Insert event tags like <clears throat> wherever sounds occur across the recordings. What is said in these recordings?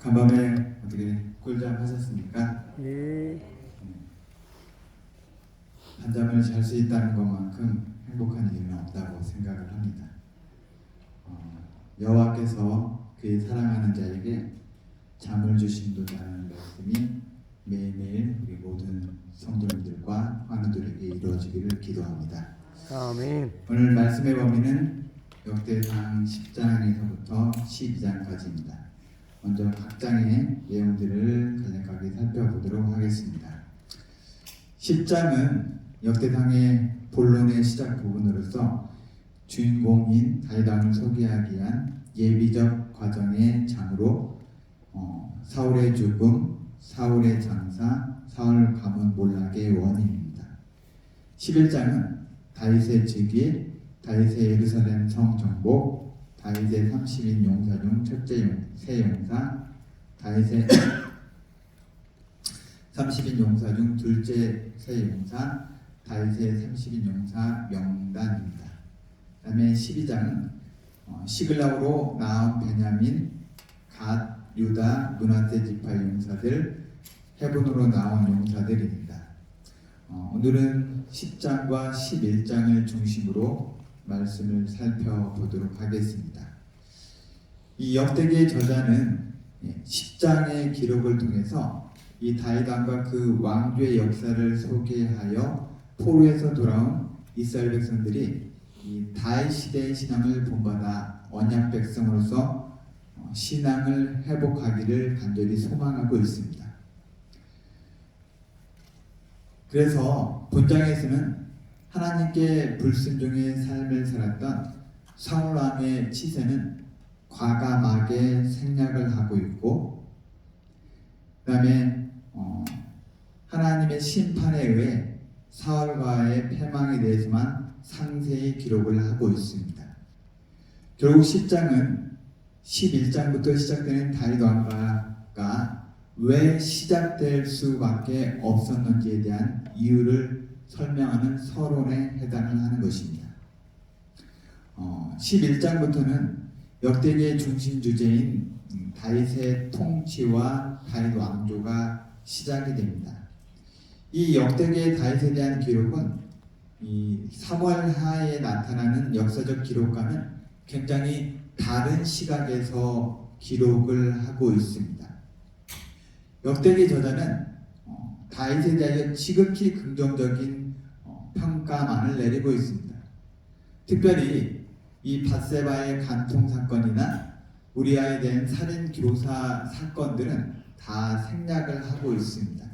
간밤에 어떻게 꿀잠 하셨습니까? 예. 한잠을 잘 수 있다는 것만큼 행복한 일은 없다고 생각을 합니다. 어, 여호와께서 그의 사랑하는 자에게 잠을 주신도다는 말씀이 매일매일 우리 모든 성도님들과 환우들에게 이루어지기를 기도합니다. 아멘. 오늘 말씀의 범위는 역대상 10장에서부터 12장까지입니다. 먼저 각 장의 내용들을 간략하게 살펴보도록 하겠습니다. 10장은 역대상의 본론의 시작 부분으로서 주인공인 다윗왕을 소개하기 위한 예비적 과정의 장으로 어, 사울의 죽음, 사울의 장사, 사울 가문 몰락의 원인입니다. 11장은 다윗의 즉위, 다윗의 예루살렘 성 정복, 다윗의 30인 용사 중 첫째 용, 세 용사, 다윗의 30인 용사 중 둘째 세 용사, 다윗의 30인 용사 명단입니다. 그 다음에 12장은 어, 시글락으로 나온 베냐민, 갓, 유다, 문하세 지파 용사들, 헤본으로 나온 용사들입니다. 어, 오늘은 10장과 11장을 중심으로 말씀을 살펴보도록 하겠습니다. 이 역대기의 저자는 10장의 기록을 통해서 이 다윗왕과 그 왕조의 역사를 소개하여 포로에서 돌아온 이스라엘 백성들이 이 다윗 시대의 신앙을 본받아 언약 백성으로서 어, 신앙을 회복하기를 간절히 소망하고 있습니다. 그래서 본장에서는 하나님께 불순종의 삶을 살았던 사울 왕의 치세는 과감하게 생략을 하고 있고 그 다음에 어, 하나님의 심판에 의해 사울과의 패망에 대해서만 상세히 기록을 하고 있습니다. 결국 10장은 11장부터 시작되는 다윗 왕가가 왜 시작될 수밖에 없었는지에 대한 이유를 설명하는 서론에 해당을 하는 것입니다. 어, 11장부터는 역대기의 중심 주제인 음, 다윗의 통치와 다윗 왕조가 시작이 됩니다. 이 역대기의 다윗에 대한 기록은 이 사무엘 하에 나타나는 역사적 기록과는 굉장히 다른 시각에서 기록을 하고 있습니다. 역대기 저자는 어, 다윗에 대하여 지극히 긍정적인 어, 평가만을 내리고 있습니다. 특별히 이 바세바의 간통 사건이나 우리아에 대한 살인 교사 사건들은 다 생략을 하고 있습니다.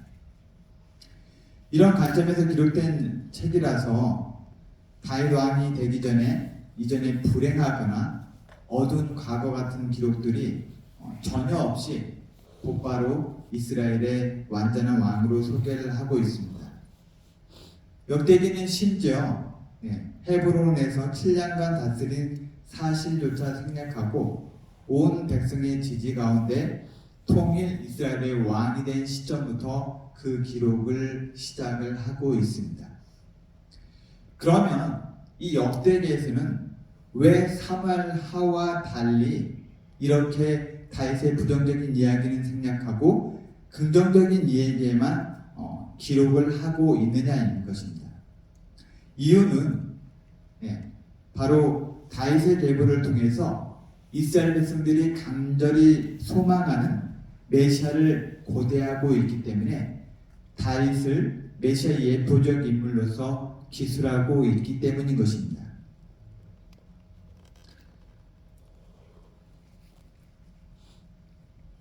이런 관점에서 기록된 책이라서 다윗 왕이 되기 전에 이전에 불행하거나 어두운 과거 같은 기록들이 어, 전혀 없이 곧바로 이스라엘의 완전한 왕으로 소개를 하고 있습니다. 역대기는 심지어 예, 헤브론에서 7년간 다스린 사실조차 생략하고 온 백성의 지지 가운데 통일 이스라엘의 왕이 된 시점부터 그 기록을 시작을 하고 있습니다. 그러면 이 역대기에서는 왜 사무엘 하와 달리 이렇게 다윗의 부정적인 이야기는 생략하고 긍정적인 이야기에만 어, 기록을 하고 있느냐인 것입니다. 이유는 예, 바로 다윗의 계보를 통해서 이스라엘 백성들이 간절히 소망하는 메시아를 고대하고 있기 때문에 다윗을 메시아 예표적 인물로서 기술하고 있기 때문인 것입니다.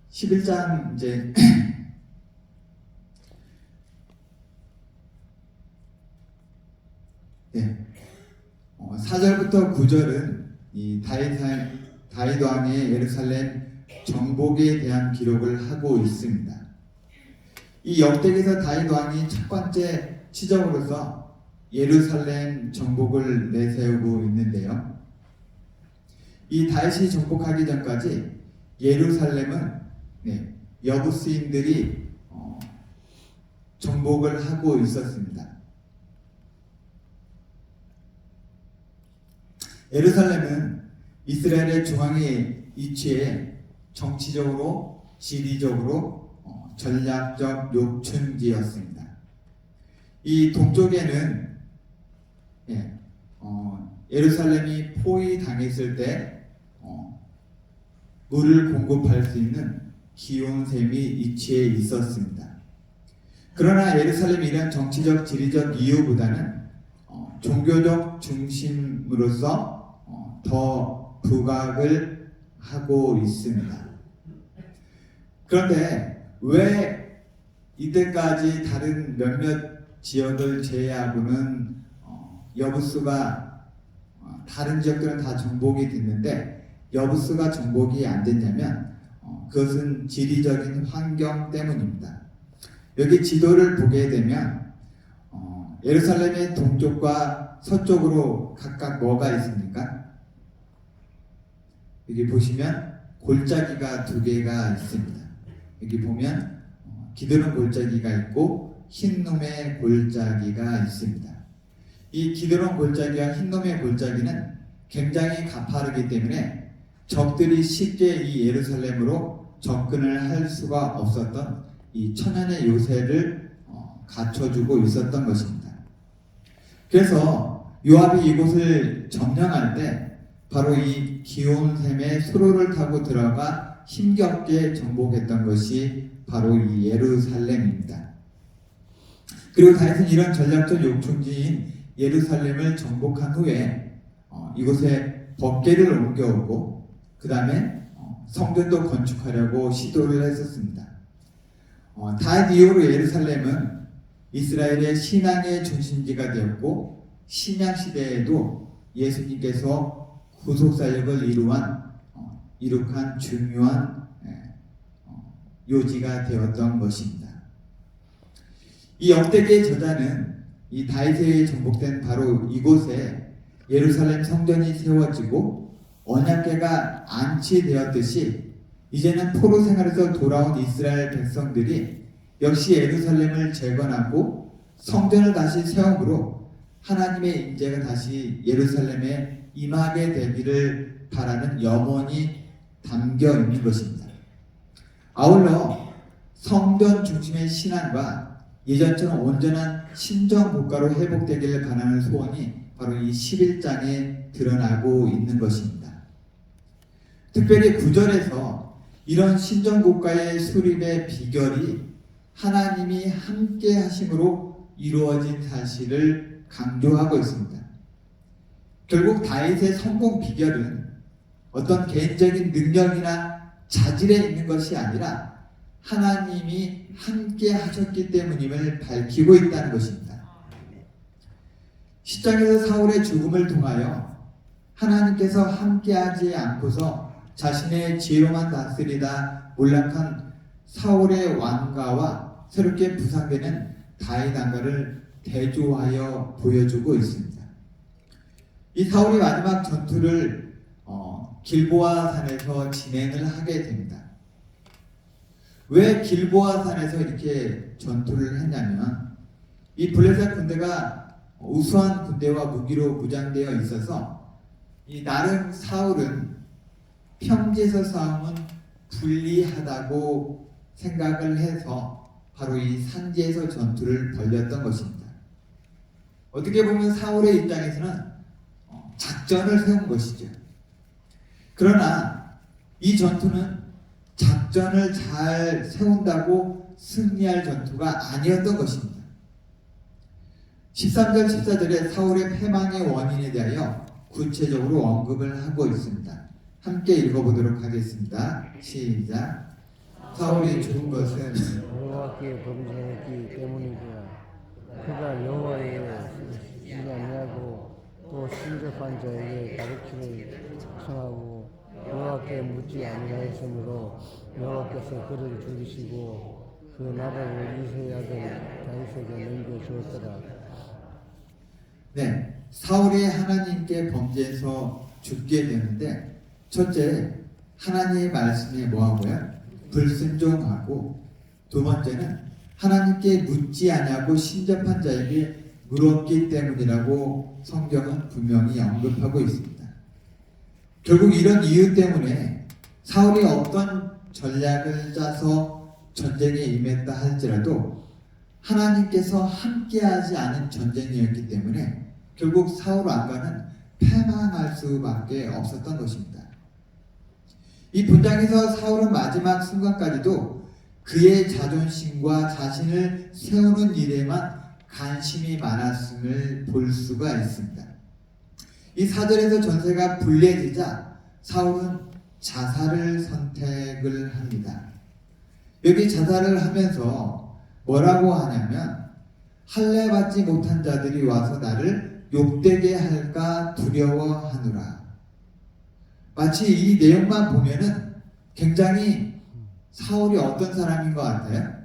(11장) 이제 <clears throat> 네. 어, 4절부터 9절은 이 다윗, 다윗 왕의 예루살렘 정복에 대한 기록을 하고 있습니다. 이 역대기에서 다윗 왕이 첫 번째 치적으로서 예루살렘 정복을 내세우고 있는데요. 이 다윗이 정복하기 전까지 예루살렘은 네, 여부스인들이 어, 정복을 하고 있었습니다. 예루살렘은 이스라엘의 중앙에 위치해 정치적으로 지리적으로 어, 전략적 요충지였습니다. 이 동쪽에는 예, 어, 예루살렘이 포위당했을 때 어, 물을 공급할 수 있는 기온샘이 위치해 있었습니다. 그러나 예루살렘이 이런 정치적 지리적 이유보다는 어, 종교적 중심으로서 어, 더 부각을 하고 있습니다. 그런데 왜 이때까지 다른 몇몇 지역을 제외하고는 어, 여부수가 어, 다른 지역들은 다 정복이 됐는데 여부수가 정복이 안 됐냐면 어, 그것은 지리적인 환경 때문입니다. 여기 지도를 보게 되면 어, 예루살렘의 동쪽과 서쪽으로 각각 뭐가 있습니까? 여기 보시면 골짜기가 두 개가 있습니다. 여기 보면 어, 기드론 골짜기가 있고 흰놈의 골짜기가 있습니다. 이 기드론 골짜기와 흰놈의 골짜기는 굉장히 가파르기 때문에 적들이 쉽게 이 예루살렘으로 접근을 할 수가 없었던 이 천연의 요새를 어, 갖춰주고 있었던 것입니다. 그래서 요압이 이곳을 점령할 때 바로 이 기온샘의 수로를 타고 들어가 힘겹게 정복했던 것이 바로 이 예루살렘입니다. 그리고 다윗은 이런 전략적 요충지인 예루살렘을 정복한 후에 어, 이곳에 법계를 옮겨오고 그 다음에 어, 성전도 건축하려고 시도를 했었습니다. 어, 다윗 이후로 예루살렘은 이스라엘의 신앙의 중심지가 되었고 신약 시대에도 예수님께서 구속 사역을 이루한 어, 이룩한 중요한 예, 어, 요지가 되었던 것입니다. 이 역대기의 저자는 이 다윗에 정복된 바로 이곳에 예루살렘 성전이 세워지고 언약궤가 안치되었듯이 이제는 포로 생활에서 돌아온 이스라엘 백성들이 역시 예루살렘을 재건하고 성전을 다시 세움으로 하나님의 인재가 다시 예루살렘에 임하게 되기를 바라는 염원이 담겨 있는 것입니다. 아울러 성전 중심의 신앙과 예전처럼 온전한 신정 국가로 회복되기를 바라는 소원이 바로 이 11장에 드러나고 있는 것입니다. 특별히 구절에서 이런 신정 국가의 수립의 비결이 하나님이 함께 하심으로 이루어진 사실을 강조하고 있습니다. 결국 다윗의 성공 비결은 어떤 개인적인 능력이나 자질에 있는 것이 아니라 하나님이 함께 하셨기 때문임을 밝히고 있다는 것입니다. 10장에서 사울의 죽음을 통하여 하나님께서 함께하지 않고서 자신의 지혜로만 다스리다 몰락한 사울의 왕가와 새롭게 부상되는 다윗 왕가를 대조하여 보여주고 있습니다. 이 사울이 마지막 전투를 어, 길보아 산에서 진행을 하게 됩니다. 왜 길보아 산에서 이렇게 전투를 했냐면 이 블레셋 군대가 우수한 군대와 무기로 무장되어 있어서 이 나름 사울은 평지에서 싸움은 불리하다고 생각을 해서 바로 이 산지에서 전투를 벌였던 것입니다. 어떻게 보면 사울의 입장에서는 어, 작전을 세운 것이죠. 그러나 이 전투는 작전을 잘 세운다고 승리할 전투가 아니었던 것입니다. 13절 14절에 사울의 패망의 원인에 대하여 구체적으로 언급을 하고 있습니다. 함께 읽어보도록 하겠습니다. 시작. 사울이 죽은 것은 여호와께 범죄했기 때문이구나. 그가 여호와의 쓰지 아니하고 또 신접한 자에게 가르침을 청하고 여호와께 묻지 아니하였으므로 여호와께서 그를 죽이시고 그 나라를 이세의 아들 다윗에게 넘겨주었더라. 네, 사울이 하나님께 범죄해서 죽게 되는데 첫째 하나님의 말씀에 뭐하고요? 불순종하고 두 번째는 하나님께 묻지 아니하고 신접한 자에게 물었기 때문이라고 성경은 분명히 언급하고 있습니다. 결국 이런 이유 때문에 사울이 어떤 전략을 짜서 전쟁에 임했다 할지라도 하나님께서 함께하지 않은 전쟁이었기 때문에 결국 사울 왕가는 패망할 수밖에 없었던 것입니다. 이 본장에서 사울은 마지막 순간까지도 그의 자존심과 자신을 세우는 일에만 관심이 많았음을 볼 수가 있습니다. 이 사절에서 전세가 불리해지자 사울은 자살을 선택을 합니다. 여기 자살을 하면서 뭐라고 하냐면 할례 받지 못한 자들이 와서 나를 욕되게 할까 두려워하노라. 마치 이 내용만 보면은 굉장히 사울이 어떤 사람인 것 같아요?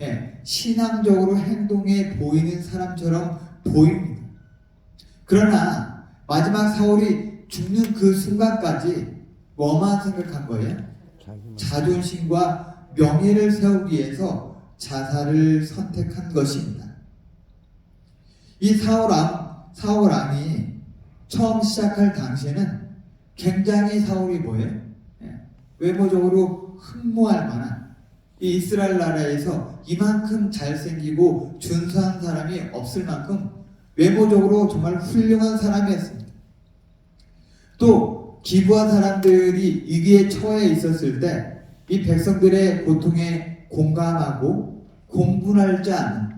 예, 신앙적으로 행동해 보이는 사람처럼 보입니다. 그러나 마지막 사울이 죽는 그 순간까지 뭐만 생각한 거예요? 자존심과 명예를 세우기 위해서 자살을 선택한 것입니다. 이 사울왕, 사울왕이 처음 시작할 당시에는 굉장히 사울이 뭐예요? 예, 외모적으로 흠모할 만한 이 이스라엘 나라에서 이만큼 잘생기고 준수한 사람이 없을 만큼 외모적으로 정말 훌륭한 사람이었습니다. 또 기부한 사람들이 위기에 처해 있었을 때 이 백성들의 고통에 공감하고 줄 아는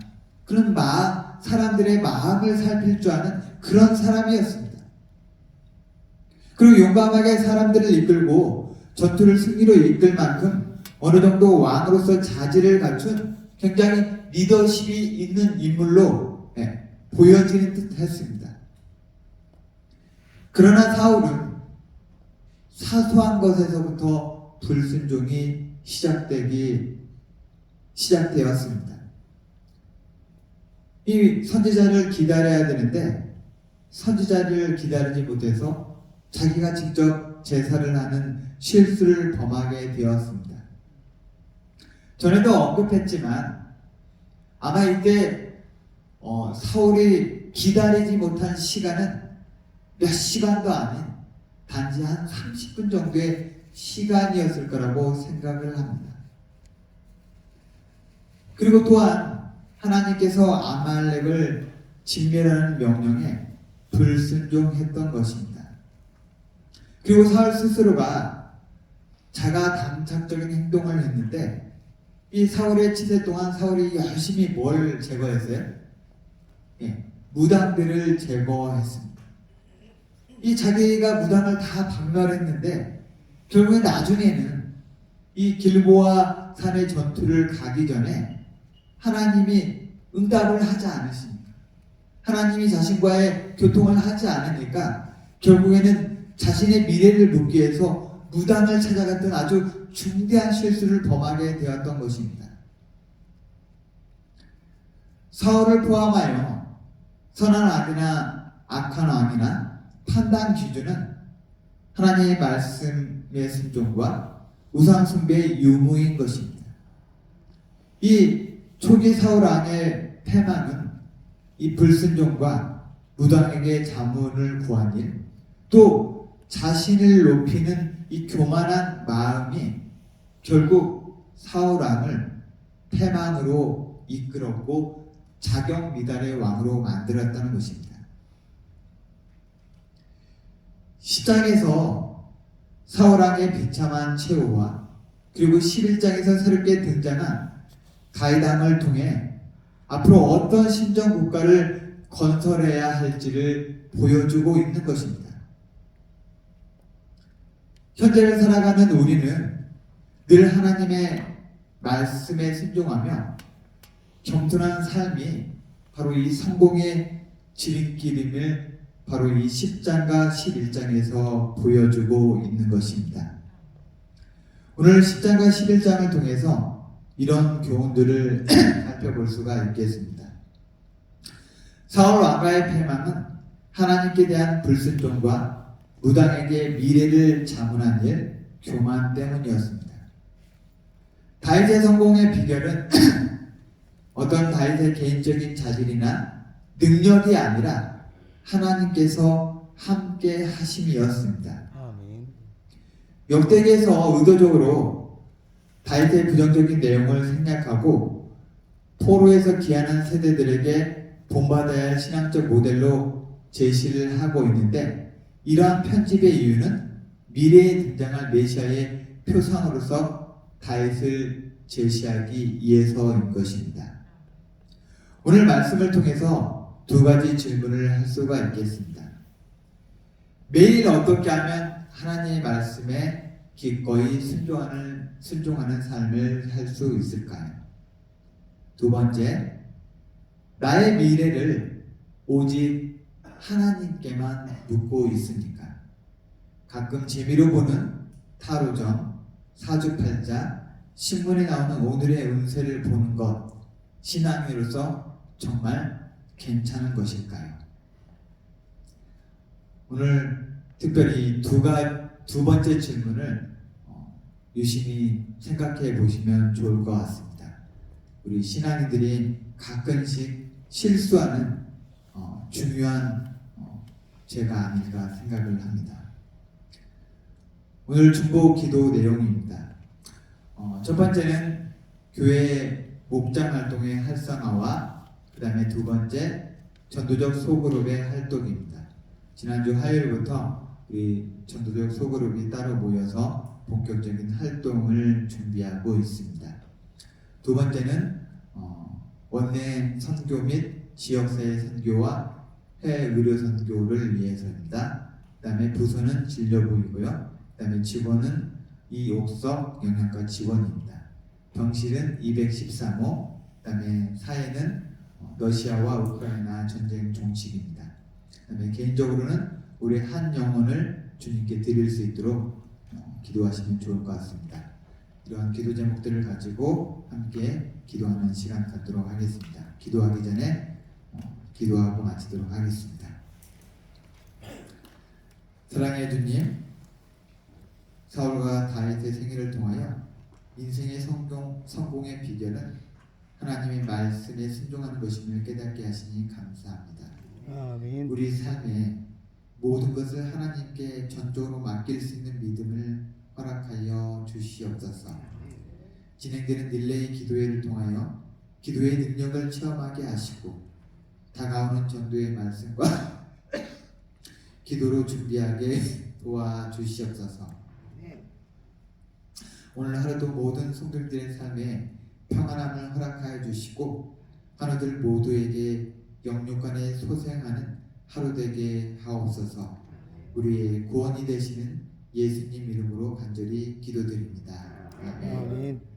그런 마음, 사람들의 마음을 살필 줄 아는 그런 사람이었습니다. 그리고 용감하게 사람들을 이끌고 전투를 승리로 이끌 만큼 어느 정도 왕으로서 자질을 갖춘 굉장히 리더십이 있는 인물로 예, 보여지는 듯 했습니다. 그러나 사울은 사소한 것에서부터 불순종이 시작되기 시작되었습니다. 이 선지자를 기다려야 되는데 선지자를 기다리지 못해서 자기가 직접 제사를 하는 실수를 범하게 되었습니다. 전에도 언급했지만 아마 이때 어, 사울이 기다리지 못한 시간은 몇 시간도 아닌 단지 한 30분 정도의 시간이었을 거라고 생각을 합니다. 그리고 또한 하나님께서 아말렉을 진멸하는 명령에 불순종했던 것입니다. 그리고 사울 스스로가 자가 당착적인 행동을 했는데 이 사울의 치세 동안 사울이 열심히 뭘 제거했어요? 예, 무당들을 제거했습니다. 이 자기가 무당을 다 박멸했는데 결국에 나중에는 이 길보아 산의 전투를 가기 전에 하나님이 응답을 하지 않으십니다. 하나님이 자신과의 교통을 하지 않으니까 결국에는 자신의 미래를 묻기 위해서 무당을 찾아갔던 아주 중대한 실수를 범하게 되었던 것입니다. 사울을 포함하여 선한 왕이나 악한 왕이나 판단 기준은 하나님의 말씀의 순종과 우상 숭배의 유무인 것입니다. 이 초기 사울 왕의 패망은 이 불순종과 무당에게 자문을 구한 일, 또 자신을 높이는 이 교만한 마음이 결국 사울 왕을 패망으로 이끌었고 자경 미달의 왕으로 만들었다는 것입니다. 10장에서 사울왕의 비참한 최후와 그리고 11장에서 새롭게 등장한 다이당을 통해 앞으로 어떤 신정 국가를 건설해야 할지를 보여주고 있는 것입니다. 현재를 살아가는 우리는 늘 하나님의 말씀에 순종하며 겸손한 삶이 바로 이 성공의 지름길임을 바로 이 10장과 11장에서 보여주고 있는 것입니다. 오늘 10장과 11장을 통해서 이런 교훈들을 <clears throat> 살펴볼 수가 있겠습니다. 사울 왕가의 패망은 하나님께 대한 불순종과 무당에게 미래를 자문한 일, 교만 때문이었습니다. 다윗의 성공의 비결은 <clears throat> 어떤 다윗의 개인적인 자질이나 능력이 아니라 하나님께서 함께 하심이었습니다. 역대기에서 의도적으로 다윗의 부정적인 내용을 생략하고 포로에서 귀환한 세대들에게 본받아야 할 신앙적 모델로 제시를 하고 있는데 이러한 편집의 이유는 미래에 등장할 메시아의 표상으로서 다윗을 제시하기 위해서인 것입니다. 오늘 말씀을 통해서 두 가지 질문을 할 수가 있겠습니다. 매일 어떻게 하면 하나님의 말씀에 기꺼이 순종하는, 순종하는 삶을 살수 있을까요? 두 번째, 나의 미래를 오직 하나님께만 묻고 있습니까? 가끔 재미로 보는 타로점, 사주팔자, 신문에 나오는 오늘의 운세를 보는 것, 신앙인으로서 정말 괜찮은 것일까요? 오늘 특별히 두, 가, 두 번째 질문을 어, 유심히 생각해 보시면 좋을 것 같습니다. 우리 신앙인들이 가끔씩 실수하는 어, 중요한 어, 죄가 아닐까 생각을 합니다. 오늘 중보 기도 내용입니다. 어, 첫 번째는 교회 목장 활동의 활성화와 그 다음에 두 번째 전도적 소그룹의 활동입니다. 지난주 화요일부터 우리 전도적 소그룹이 따로 모여서 본격적인 활동을 준비하고 있습니다. 두 번째는 어, 원내 선교 및 지역사회 선교와 해외 의료 선교를 위해서입니다. 그다음에 부서는 진료부이고요. 그다음에 직원은 이옥석 영양과 직원입니다. 병실은 213호. 그다음에 사회는 어, 러시아와 우크라이나 전쟁 종식입니다. 그다음에 개인적으로는 우리 한 영혼을 주님께 드릴 수 있도록 어, 기도하시면 좋을 것 같습니다. 이러한 기도 제목들을 가지고 함께 기도하는 시간 갖도록 하겠습니다. 기도하기 전에 어, 기도하고 마치도록 하겠습니다. 사랑의 주님, 사울과 다윗의 생애를 통하여 인생의 성공, 성공의 비결은 하나님의 말씀에 순종하는 것임을 깨닫게 하시니 감사합니다. 아멘. 우리 삶에 모든 것을 하나님께 전적으로 맡길 수 있는 믿음을 허락하여 주시옵소서. 진행되는 릴레이 기도회를 통하여 기도의 능력을 체험하게 하시고 다가오는 전도의 말씀과 <laughs> 기도로 준비하게 도와주시옵소서. 오늘 하루도 모든 성들들의 삶에 평안함을 허락하여 주시고 하나들 모두에게 영육간에 소생하는 하루 되게 하옵소서. 우리의 구원이 되시는 예수님 이름으로 간절히 기도드립니다. 아멘. 아멘.